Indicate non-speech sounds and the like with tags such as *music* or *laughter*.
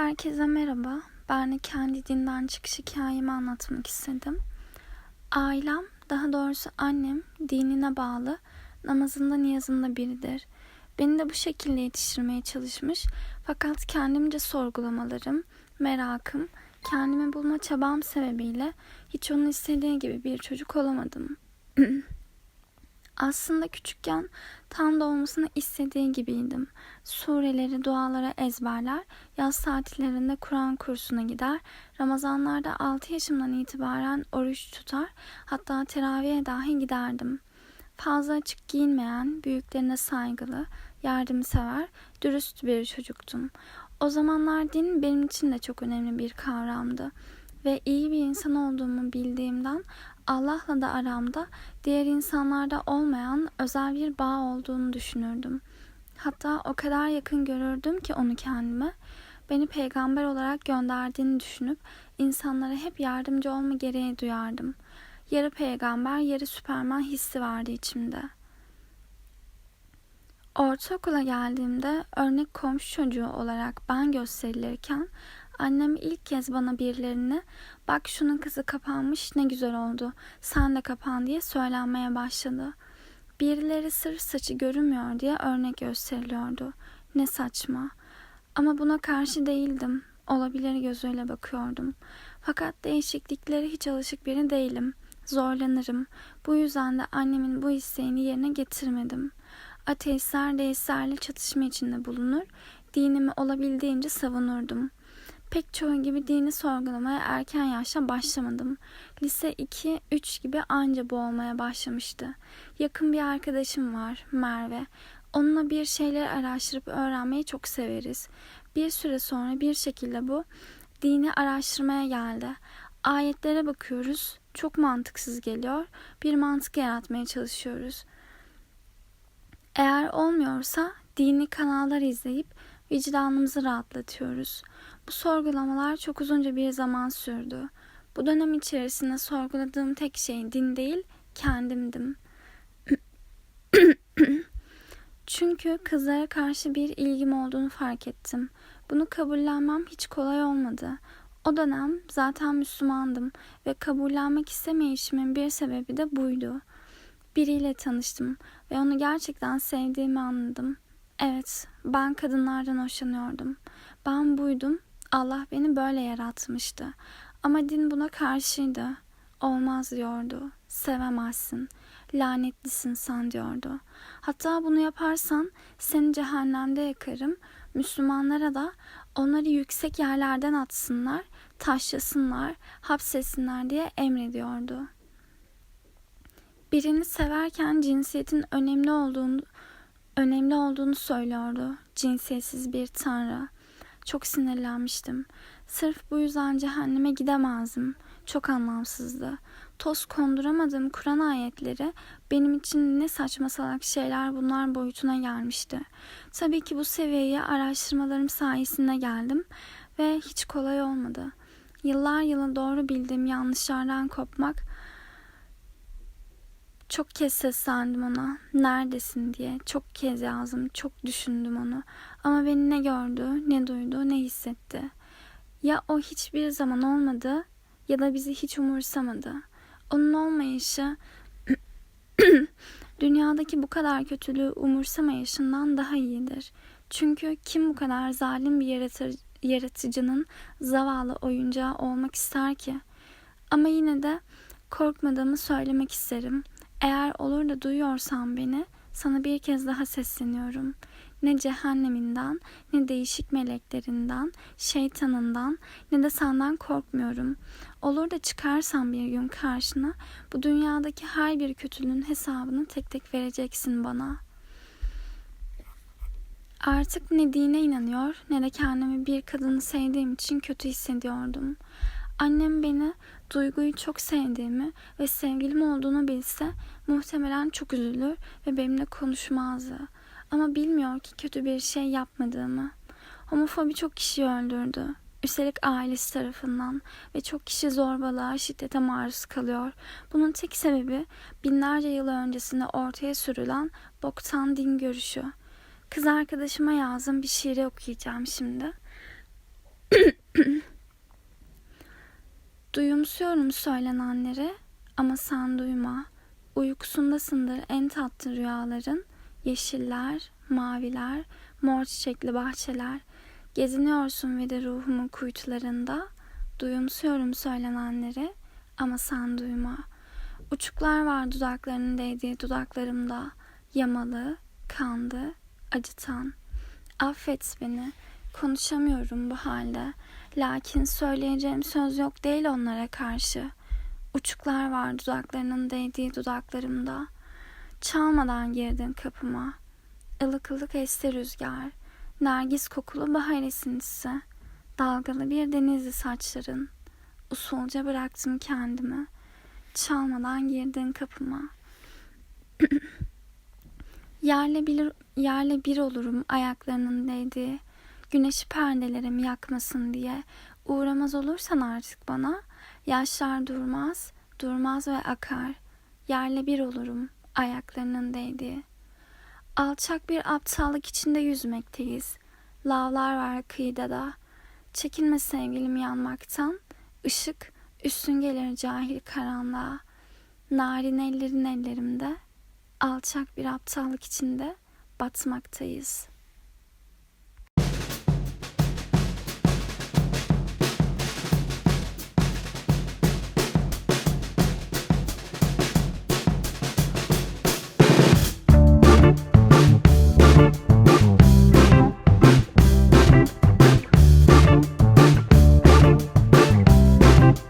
Herkese merhaba. Ben de kendi dinden çıkış hikayemi anlatmak istedim. Ailem, daha doğrusu annem dinine bağlı, namazında niyazında biridir. Beni de bu şekilde yetiştirmeye çalışmış fakat kendimce sorgulamalarım, merakım, kendimi bulma çabam sebebiyle hiç onun istediği gibi bir çocuk olamadım. *clears throat* Aslında küçükken tam da olmasını istediği gibiydim. Sureleri, dualara ezberler, yaz tatillerinde Kur'an kursuna gider, Ramazanlarda 6 yaşımdan itibaren oruç tutar, hatta teraviye dahi giderdim. Fazla açık giyinmeyen, büyüklerine saygılı, yardımsever, dürüst bir çocuktum. O zamanlar din benim için de çok önemli bir kavramdı ve iyi bir insan olduğumu bildiğimden Allah'la da aramda diğer insanlarda olmayan özel bir bağ olduğunu düşünürdüm. Hatta o kadar yakın görürdüm ki onu kendime. Beni peygamber olarak gönderdiğini düşünüp insanlara hep yardımcı olma gereği duyardım. Yarı peygamber, yarı süperman hissi vardı içimde. Ortaokula geldiğimde örnek komşu çocuğu olarak ben gösterilirken Annem ilk kez bana birilerini bak şunun kızı kapanmış ne güzel oldu sen de kapan diye söylenmeye başladı. Birileri sırf saçı görünmüyor diye örnek gösteriliyordu. Ne saçma. Ama buna karşı değildim. Olabilir gözüyle bakıyordum. Fakat değişikliklere hiç alışık biri değilim. Zorlanırım. Bu yüzden de annemin bu isteğini yerine getirmedim. Ateistler deistlerle çatışma içinde bulunur. Dinimi olabildiğince savunurdum. Pek çoğu gibi dini sorgulamaya erken yaşta başlamadım. Lise 2-3 gibi anca bu olmaya başlamıştı. Yakın bir arkadaşım var, Merve. Onunla bir şeyler araştırıp öğrenmeyi çok severiz. Bir süre sonra bir şekilde bu dini araştırmaya geldi. Ayetlere bakıyoruz. Çok mantıksız geliyor. Bir mantık yaratmaya çalışıyoruz. Eğer olmuyorsa dini kanallar izleyip vicdanımızı rahatlatıyoruz. Bu sorgulamalar çok uzunca bir zaman sürdü. Bu dönem içerisinde sorguladığım tek şey din değil, kendimdim. *coughs* Çünkü kızlara karşı bir ilgim olduğunu fark ettim. Bunu kabullenmem hiç kolay olmadı. O dönem zaten Müslümandım ve kabullenmek istemeyişimin bir sebebi de buydu. Biriyle tanıştım ve onu gerçekten sevdiğimi anladım. Evet, ben kadınlardan hoşlanıyordum. Ben buydum Allah beni böyle yaratmıştı. Ama din buna karşıydı. Olmaz diyordu. Sevemezsin. Lanetlisin sen diyordu. Hatta bunu yaparsan seni cehennemde yakarım. Müslümanlara da onları yüksek yerlerden atsınlar, taşlasınlar, hapsetsinler diye emrediyordu. Birini severken cinsiyetin önemli olduğunu önemli olduğunu söylüyordu. Cinsiyetsiz bir tanrı. Çok sinirlenmiştim. Sırf bu yüzden cehenneme gidemezdim. Çok anlamsızdı. Toz konduramadığım Kur'an ayetleri benim için ne saçma salak şeyler bunlar boyutuna gelmişti. Tabii ki bu seviyeye araştırmalarım sayesinde geldim ve hiç kolay olmadı. Yıllar yılı doğru bildiğim yanlışlardan kopmak çok kez seslendim ona. Neredesin diye. Çok kez yazdım. Çok düşündüm onu. Ama beni ne gördü, ne duydu, ne hissetti. Ya o hiçbir zaman olmadı ya da bizi hiç umursamadı. Onun olmayışı *clears throat* dünyadaki bu kadar kötülüğü umursamayışından daha iyidir. Çünkü kim bu kadar zalim bir yaratır, yaratıcının zavallı oyuncağı olmak ister ki? Ama yine de korkmadığımı söylemek isterim. Eğer olur da duyuyorsan beni, sana bir kez daha sesleniyorum. Ne cehenneminden, ne değişik meleklerinden, şeytanından, ne de senden korkmuyorum. Olur da çıkarsan bir gün karşına, bu dünyadaki her bir kötülüğün hesabını tek tek vereceksin bana. Artık ne dine inanıyor, ne de kendimi bir kadını sevdiğim için kötü hissediyordum. Annem beni Duygu'yu çok sevdiğimi ve sevgilim olduğunu bilse muhtemelen çok üzülür ve benimle konuşmazdı. Ama bilmiyor ki kötü bir şey yapmadığımı. Homofobi çok kişiyi öldürdü. Üstelik ailesi tarafından ve çok kişi zorbalığa, şiddete maruz kalıyor. Bunun tek sebebi binlerce yıl öncesinde ortaya sürülen boktan din görüşü. Kız arkadaşıma yazdım bir şiiri okuyacağım şimdi. *clears throat* Duyumsuyorum söylenenleri ama sen duyma. Uykusundasındır en tatlı rüyaların. Yeşiller, maviler, mor çiçekli bahçeler. Geziniyorsun ve de ruhumun kuytularında. Duyumsuyorum söylenenleri ama sen duyma. Uçuklar var dudaklarının değdiği dudaklarımda. Yamalı, kandı, acıtan. Affet beni. Konuşamıyorum bu halde. Lakin söyleyeceğim söz yok değil onlara karşı. Uçuklar var dudaklarının değdiği dudaklarımda. Çalmadan girdin kapıma. Ilık ılık esti rüzgar. Nergis kokulu bahar esintisi. Dalgalı bir denizli saçların. Usulca bıraktım kendimi. Çalmadan girdin kapıma. *clears throat* yerle bir, yerle bir olurum ayaklarının değdiği. Güneşi perdelerim yakmasın diye. Uğramaz olursan artık bana. Yaşlar durmaz, durmaz ve akar. Yerle bir olurum ayaklarının değdiği. Alçak bir aptallık içinde yüzmekteyiz. Lavlar var kıyıda da. Çekinme sevgilim yanmaktan. Işık üstün gelir cahil karanlığa. Narin ellerin ellerimde. Alçak bir aptallık içinde batmaktayız.''